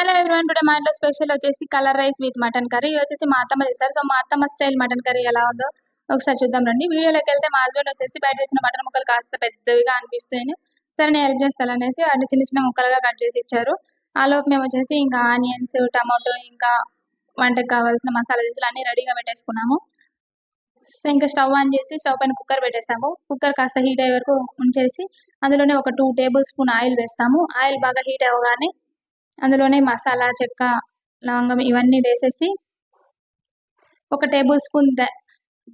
Hello everyone today మా ఇంట్లో special వచ్చేసి colour rice with mutton curry. ఇది వచ్చేసి మా అత్తమ్మ చేస్తారు సో మా అత్తమ్మ స్టైల్ మటన్ కర్రీ ఎలా ఉందో ఒకసారి చూద్దాం రండి. వీడియోలోకి వెళ్తే మా హస్బెండ్ వచ్చేసి బయట తెచ్చిన మటన్ ముక్కలు కాస్త పెద్దవిగా అనిపిస్తున్నాయి. సరే నేను హెల్ప్ చేస్తాను అనేసి వాటిని చిన్న చిన్న ముక్కలుగా కట్ చేసి ఇచ్చారు. ఆ మేము వచ్చేసి ఇంకా ఆనియన్స్ టమాటో ఇంకా వంటకు కావాల్సిన మసాలా దినుసులు అన్ని రెడీగా పెట్టేసుకున్నాము. సో ఇంకా స్టవ్ ఆన్ చేసి స్టవ్ పైన కుక్కర్ పెట్టేసాము. కుక్కర్ కాస్త హీట్ అయ్యే వరకు ఉంచేసి అందులోనే ఒక టూ టేబుల్ స్పూన్ ఆయిల్ వేస్తాము. ఆయిల్ బాగా హీట్ అవ్వగానే అందులోనే మసాలా చెక్క లవంగం ఇవన్నీ వేసేసి ఒక టేబుల్ స్పూన్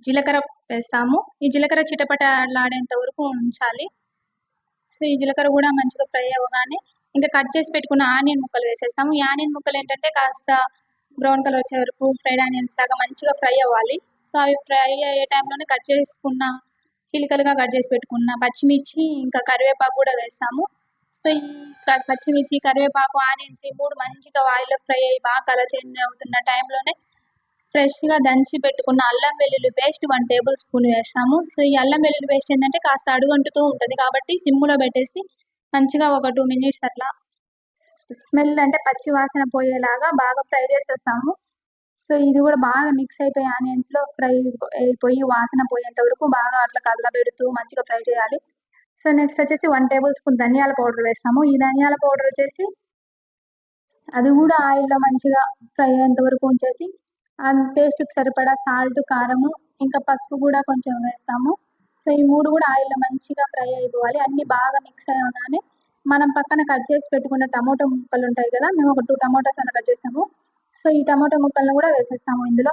జీలకర్ర వేస్తాము. ఈ జీలకర్ర చిటపటలాడేంత వరకు ఉంచాలి. సో ఈ జీలకర్ర కూడా మంచిగా ఫ్రై అవ్వగానే ఇంకా కట్ చేసి పెట్టుకున్న ఆనియన్ ముక్కలు వేసేస్తాము. ఈ ఆనియన్ ముక్కలు ఏంటంటే కాస్త బ్రౌన్ కలర్ వచ్చే వరకు ఫ్రైడ్ ఆనియన్స్ లాగా మంచిగా ఫ్రై అవ్వాలి. సో అవి ఫ్రై అయ్యే టైంలోనే కట్ చేసుకున్న చిలికలుగా కట్ చేసి పెట్టుకున్న పచ్చిమిర్చి ఇంకా కరివేపాకు కూడా వేస్తాము. సో ఈ పచ్చిమిర్చి కరివేపాకు ఆనియన్స్ ఈ మూడు మంచిగా ఆయిల్లో ఫ్రై అయ్యి బాగా కలర్ చేంజ్ అవుతున్న టైంలోనే ఫ్రెష్గా దంచి పెట్టుకున్న అల్లం వెల్లుల్లి పేస్ట్ వన్ టేబుల్ స్పూన్ వేస్తాము. సో ఈ అల్లం వెల్లుల్లి పేస్ట్ ఏంటంటే కాస్త అడుగంటుతూ ఉంటుంది కాబట్టి సిమ్ములో పెట్టేసి మంచిగా ఒక టూ మినిట్స్ అట్లా స్మెల్ అంటే పచ్చి వాసన పోయేలాగా బాగా ఫ్రై చేసేస్తాము. సో ఇది కూడా బాగా మిక్స్ అయిపోయి ఆనియన్స్లో ఫ్రై అయిపోయి వాసన పోయేంత వరకు బాగా అట్లా కదలబెడుతూ మంచిగా ఫ్రై చేయాలి. సో నెక్స్ట్ వచ్చేసి వన్ టేబుల్ స్పూన్ ధనియాల పౌడర్ వేస్తాము. ఈ ధనియాల పౌడర్ వచ్చేసి అది కూడా ఆయిల్లో మంచిగా ఫ్రై అయ్యేంత వరకు ఉంచేసి ఆ టేస్ట్కి సరిపడా సాల్ట్ కారము ఇంకా పసుపు కూడా కొంచెం వేస్తాము. సో ఈ మూడు కూడా ఆయిల్లో మంచిగా ఫ్రై అయిపోవాలి. అన్నీ బాగా మిక్స్ అయ్యగానే మనం పక్కన కట్ చేసి పెట్టుకున్న టమాటో ముక్కలు ఉంటాయి కదా మేము ఒక టూ టమాటోస్ అలా కట్ చేసాము సో ఈ టమాటో ముక్కలను కూడా వేసేస్తాము ఇందులో.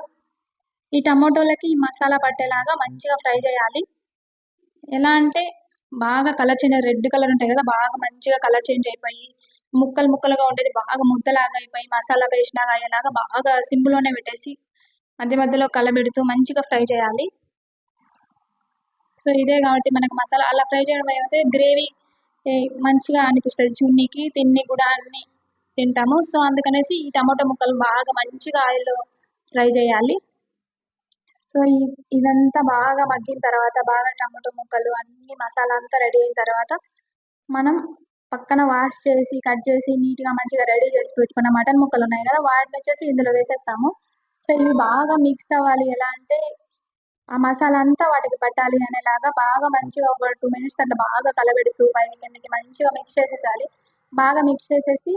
ఈ టమాటోలకి ఈ మసాలా పట్టేలాగా మంచిగా ఫ్రై చేయాలి. ఎలా అంటే బాగా కలర్ చేంజ్ రెడ్ కలర్ ఉంటాయి కదా బాగా మంచిగా కలర్ చేంజ్ అయిపోయి ముక్కలు ముక్కలుగా ఉండేది బాగా ముద్దలాగా అయిపోయి మసాలా పేస్ట్ లాగా అయ్యేలాగా బాగా సిమ్లోనే పెట్టేసి మధ్య మధ్యలో కలబెడుతూ మంచిగా ఫ్రై చేయాలి. సో ఇదే కాబట్టి మనకు మసాలా అలా ఫ్రై చేయడం ఏమైతే గ్రేవీ మంచిగా అనిపిస్తుంది. చున్నీకి తిన్ని కూడా అన్ని తింటాము. సో అందుకనేసి ఈ టమాటో ముక్కలు బాగా మంచిగా ఆయిల్లో ఫ్రై చేయాలి. సో ఇదంతా బాగా మగ్గిన తర్వాత బాగా టమాటో ముక్కలు అన్ని మసాలా అంతా రెడీ అయిన తర్వాత మనం పక్కన వాష్ చేసి కట్ చేసి నీట్గా మంచిగా రెడీ చేసి పెట్టుకున్న మటన్ ముక్కలు ఉన్నాయి కదా వాటిని వచ్చేసి ఇందులో వేసేస్తాము. సో ఇవి బాగా మిక్స్ అవ్వాలి. ఎలా అంటే ఆ మసాలా అంతా వాటికి పట్టాలి అనేలాగా బాగా మంచిగా ఒక టూ మినిట్స్ అట్లా బాగా కలబెడుతూ పైన కిందకి మంచిగా మిక్స్ చేసేసాలి బాగా మిక్స్ చేసేసి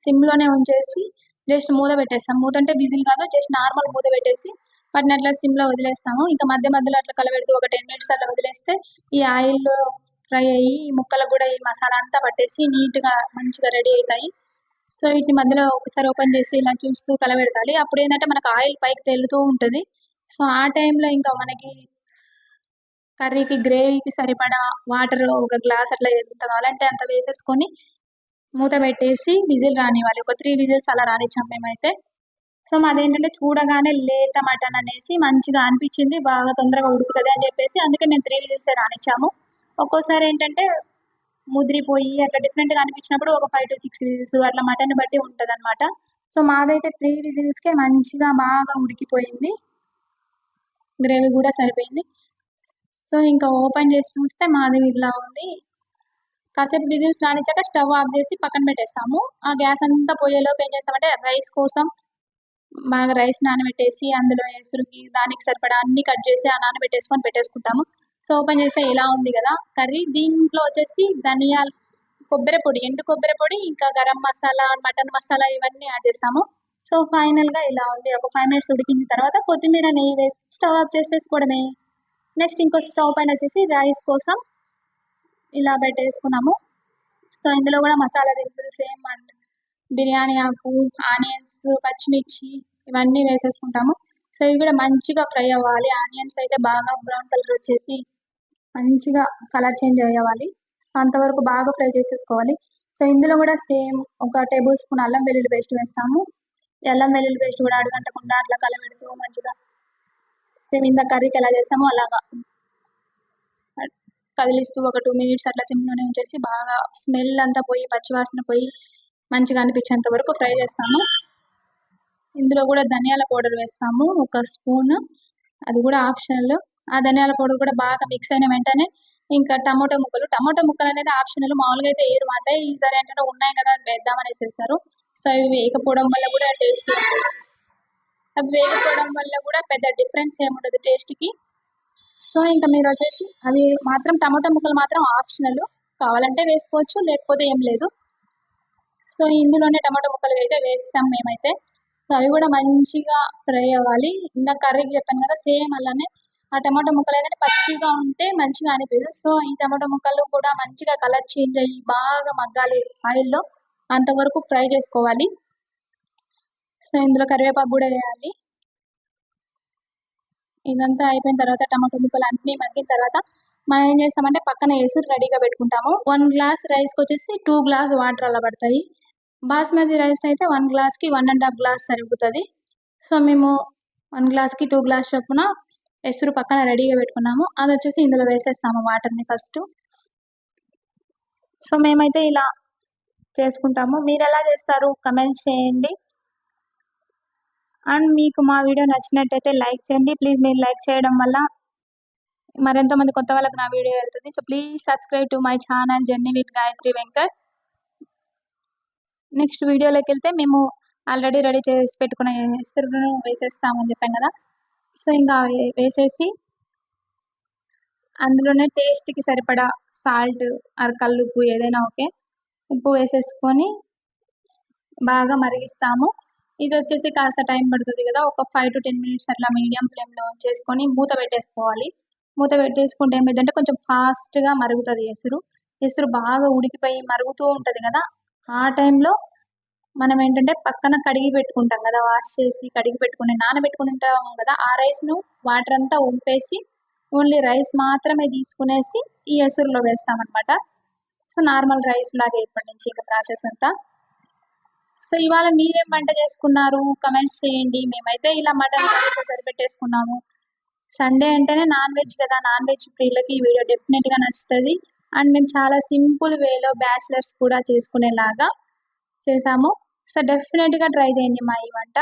సిమ్లోనే ఉంచేసి జస్ట్ మూత పెట్టేస్తాం. మూత అంటే విజిల్ కాదు జస్ట్ నార్మల్ మూత పెట్టేసి వాటిని అట్లా సిమ్లో వదిలేస్తాము. ఇంకా మధ్య మధ్యలో అట్లా కలబెడుతూ ఒక టెన్ మినిట్స్ అట్లా వదిలేస్తే ఈ ఆయిల్లో ఫ్రై అయ్యి ఈ ముక్కలకు కూడా ఈ మసాలా అంతా పట్టేసి నీట్గా మంచిగా రెడీ అవుతాయి. సో వీటి మధ్యలో ఒకసారి ఓపెన్ చేసి ఇలా చూస్తూ కలబెడతాలి. అప్పుడు ఏంటంటే మనకు ఆయిల్ పైకి తేలుతూ ఉంటుంది. సో ఆ టైంలో ఇంకా మనకి కర్రీకి గ్రేవీకి సరిపడా వాటర్ ఒక గ్లాస్ అట్లా ఎంత కావాలంటే అంత వేసేసుకొని మూత పెట్టేసి విజిల్ రానివ్వాలి. ఒక త్రీ విజిల్స్ అలా రానిచ్చాం మేమైతే. సో మాదేంటంటే చూడగానే లేత మటన్ అనేసి మంచిగా అనిపించింది. బాగా తొందరగా ఉడుకుతుంది అని చెప్పేసి అందుకే మేము త్రీ విజిల్సే రానిచ్చాము. ఒక్కోసారి ఏంటంటే ముదిరిపోయి అట్లా డిఫరెంట్గా అనిపించినప్పుడు ఒక ఫైవ్ టు సిక్స్ విజిల్స్ అట్లా మటన్ బట్టి ఉంటుంది అనమాట సో మాదైతే త్రీ విజిల్స్కే మంచిగా బాగా ఉడికిపోయింది. గ్రేవీ కూడా సరిపోయింది. సో ఇంకా ఓపెన్ చేసి చూస్తే మాది ఇలా ఉంది. కాసేపు విజిల్స్ రానిచ్చాక స్టవ్ ఆఫ్ చేసి పక్కన పెట్టేస్తాము. ఆ గ్యాస్ అంతా పోయేలోపు ఏం చేస్తామంటే రైస్ కోసం బాగా రైస్ నానబెట్టేసి అందులో ఎసురుకి దానికి సరిపడా అన్ని కట్ చేసి ఆ నానబెట్టేసుకొని పెట్టేసుకుంటాము. సో ఓపెన్ చేస్తే ఇలా ఉంది కదా కర్రీ. దీంట్లో వచ్చేసి ధనియాల కొబ్బరి పొడి ఎండు కొబ్బరి పొడి ఇంకా గరం మసాలా మటన్ మసాలా ఇవన్నీ యాడ్ చేస్తాము. సో ఫైనల్గా ఇలా ఉంది. ఒక ఫైవ్ మినిట్స్ ఉడికించిన తర్వాత కొత్తిమీర నెయ్యి వేసి స్టవ్ ఆఫ్ చేసేసుకోవడమే. నెక్స్ట్ ఇంకో స్టవ్ పైన వచ్చేసి రైస్ కోసం ఇలా పెట్టేసుకున్నాము. సో ఇందులో కూడా మసాలా దినుసులు సేమ్ అండ్ బిర్యానీ ఆకు ఆనియన్స్ పచ్చిమిర్చి ఇవన్నీ వేసేసుకుంటాము. సో ఇవి కూడా మంచిగా ఫ్రై అవ్వాలి. ఆనియన్స్ అయితే బాగా బ్రౌన్ కలర్ వచ్చేసి మంచిగా కలర్ చేంజ్ అవ్వాలి అంతవరకు బాగా ఫ్రై చేసేసుకోవాలి. సో ఇందులో కూడా సేమ్ ఒక టేబుల్ స్పూన్ అల్లం వెల్లుల్లి పేస్ట్ వేస్తాము. అల్లం వెల్లుల్లి పేస్ట్ కూడా అడగంటకుండా అట్లా కలబెడుతూ మంచిగా సేమ్ ఇంత కర్రీకి ఎలా చేస్తామో అలాగా కదిలిస్తూ ఒక టూ మినిట్స్ అట్లా సిమ్లోనే ఉంచేసి బాగా స్మెల్ అంతా పోయి పచ్చివాసన పోయి మంచిగా అనిపించేంత వరకు ఫ్రై చేస్తాము. ఇందులో కూడా ధనియాల పౌడర్ వేస్తాము ఒక స్పూన్. అది కూడా ఆప్షనల్ ఆ ధనియాల పౌడర్ కూడా బాగా మిక్స్ అయిన వెంటనే ఇంకా టమాటో ముక్కలు. టమాటో ముక్కలు అనేది ఆప్షనల్ మామూలుగా అయితే ఏరు మాట ఈసారి ఏంటంటే ఉన్నాయి కదా అది వేద్దామని వేసేసారు సో ఇవి వేయకపోవడం వల్ల కూడా టేస్ట్ అవి వేయకపోవడం వల్ల కూడా పెద్ద డిఫరెన్స్ ఏముండదు టేస్ట్కి. సో ఇంకా మీరు వచ్చేసి అవి మాత్రం టమాటో ముక్కలు మాత్రం ఆప్షనల్ కావాలంటే వేసుకోవచ్చు లేకపోతే ఏం లేదు. సో ఇందులోనే టమాటో ముక్కలు అయితే వేసాం మేమైతే. సో అవి కూడా మంచిగా ఫ్రై అవ్వాలి. ఇందాక కర్రీకి చెప్పాను కదా సేమ్ అలానే ఆ టమాటో ముక్కలు అయితే పచ్చిగా ఉంటే మంచిగా అనిపిదు సో ఈ టమాటో ముక్కలు కూడా మంచిగా కలర్ చేంజ్ అయ్యి బాగా మగ్గాలి ఆయిల్లో. అంతవరకు ఫ్రై చేసుకోవాలి. సో ఇందులో కరివేపాకు కూడా వేయాలి. ఇదంతా అయిపోయిన తర్వాత టమాటో ముక్కలు అన్నీ మగ్గిన తర్వాత మనం ఏం చేస్తామంటే పక్కన వేసి రెడీగా పెట్టుకుంటాము. వన్ గ్లాస్ రైస్కి వచ్చేసి టూ గ్లాస్ వాటర్ అలా పడతాయి. బాస్మతి రైస్ అయితే వన్ గ్లాస్కి వన్ అండ్ హాఫ్ గ్లాస్ సరిపోతుంది. సో మేము వన్ గ్లాస్కి టూ గ్లాస్ చొప్పున ఎసురు పక్కన రెడీగా పెట్టుకున్నాము. అది వచ్చేసి ఇందులో వేసేస్తాము వాటర్ని ఫస్ట్. సో మేమైతే ఇలా చేసుకుంటాము. మీరు ఎలా చేస్తారు? కమెంట్స్ చేయండి. అండ్ మీకు మా వీడియో నచ్చినట్టయితే లైక్ చేయండి. ప్లీజ్ మీరు లైక్ చేయడం వల్ల మరెంతో మంది కొత్త వాళ్ళకి నా వీడియో వెళ్తుంది. So please subscribe to my channel journey with Gayatri Venkat. Next వీడియోలోకి వెళ్తే మేము ఆల్రెడీ రెడీ చేసి పెట్టుకున్న ఎసురును వేసేస్తామని చెప్పాం కదా. సో ఇంకా వేసేసి అందులోనే టేస్ట్కి సరిపడా సాల్ట్ ఆర్ కల్లుప్పు ఏదైనా ఓకే. ఉప్పు వేసేసుకొని బాగా మరిగిస్తాము. ఇది వచ్చేసి కాస్త టైం పడుతుంది కదా. ఒక ఫైవ్ టు టెన్ మినిట్స్ అట్లా మీడియం ఫ్లేమ్లో చేసుకొని మూత పెట్టేసుకోవాలి. మూత పెట్టేసుకుంటే ఏమైందంటే కొంచెం ఫాస్ట్గా మరుగుతుంది ఎసురు. ఎసురు బాగా ఉడికిపోయి మరుగుతూ ఉంటుంది కదా. ఆ టైంలో మనం ఏంటంటే పక్కన కడిగి పెట్టుకుంటాం కదా వాష్ చేసి కడిగి పెట్టుకుని నానబెట్టుకుని ఉంటాం కదా ఆ రైస్ను వాటర్ అంతా ఉంపేసి ఓన్లీ రైస్ మాత్రమే తీసుకునేసి ఈ ఎసురులో వేస్తామన్నమాట. సో నార్మల్ రైస్ లాగే ఇప్పటి నుంచి ఇంకా ప్రాసెస్ అంతా. సో ఇవాళ మీరేం వంట చేసుకున్నారు? కమెంట్స్ చేయండి. మేమైతే ఇలా మటన్ కర్రీతో సరిపెట్టేసుకున్నాము. సండే అంటేనే నాన్ వెజ్ కదా నాన్ వెజ్ ప్రియులకి ఈ వీడియో డెఫినెట్గా నచ్చుతుంది. అండ్ మేము చాలా సింపుల్ వేలో బ్యాచిలర్స్ కూడా చేసుకునేలాగా చేసాము. సో డెఫినెట్గా ట్రై చేయండి మా ఈ వంట.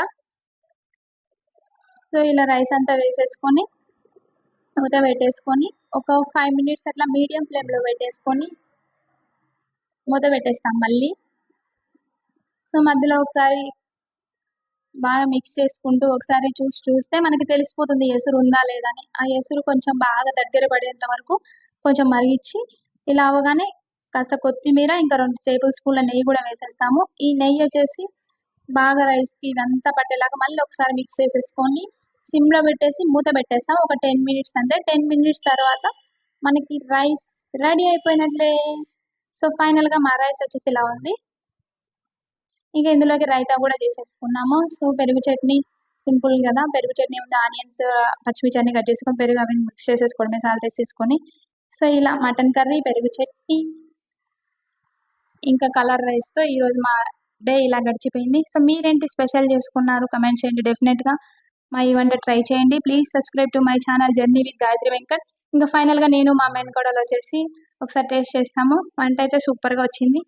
సో ఇలా రైస్ అంతా వేసేసుకొని మూత పెట్టేసుకొని ఒక ఫైవ్ మినిట్స్ అట్లా మీడియం ఫ్లేమ్లో పెట్టేసుకొని మూత పెట్టేస్తాం మళ్ళీ. సో మధ్యలో ఒకసారి బాగా మిక్స్ చేసుకుంటూ ఒకసారి చూసి చూస్తే మనకి తెలిసిపోతుంది ఎసురు ఉందా లేదని ఆ ఎసురు కొంచెం బాగా దగ్గర పడేంత వరకు కొంచెం మరిగించి ఇలా అవగానే కాస్త కొత్తిమీర ఇంకా రెండు టేబుల్ స్పూన్ల నెయ్యి కూడా వేసేస్తాము. ఈ నెయ్యి వచ్చేసి బాగా రైస్కి ఇదంతా పట్టేలాగా మళ్ళీ ఒకసారి మిక్స్ చేసేసుకొని సిమ్లో పెట్టేసి మూత పెట్టేస్తాం. ఒక టెన్ మినిట్స్ అంటే టెన్ మినిట్స్ తర్వాత మనకి రైస్ రెడీ అయిపోయినట్లే. సో ఫైనల్గా మా రైస్ వచ్చేసి ఇలా ఉంది. ఇంకా ఇందులోకి రైతా కూడా చేసేసుకున్నాము. సో పెరుగు చట్నీ సింపుల్ కదా. పెరుగు చట్నీ ఉంది ఆనియన్స్ పచ్చిమిర్చి అన్ని కట్ చేసుకొని పెరుగు అవి మిక్స్ చేసేసుకోవడమే సాల్ట్ వేసేసుకొని సో ఇలా మటన్ కర్రీ పెరుగు చట్నీ ఇంకా కలర్ రైస్తో ఈరోజు మా డే ఇలా గడిచిపోయింది. సో మీరేంటి స్పెషల్ చేసుకున్నారు? కమెంట్ చేయండి. డెఫినెట్గా మా ఈ వంట ట్రై చేయండి. Please subscribe to my channel journey with Gayatri Venkat. ఇంకా ఫైనల్గా నేను మా మెన్ కూడా వచ్చేసి ఒకసారి టేస్ట్ చేస్తాము. వంట అయితే సూపర్గా వచ్చింది.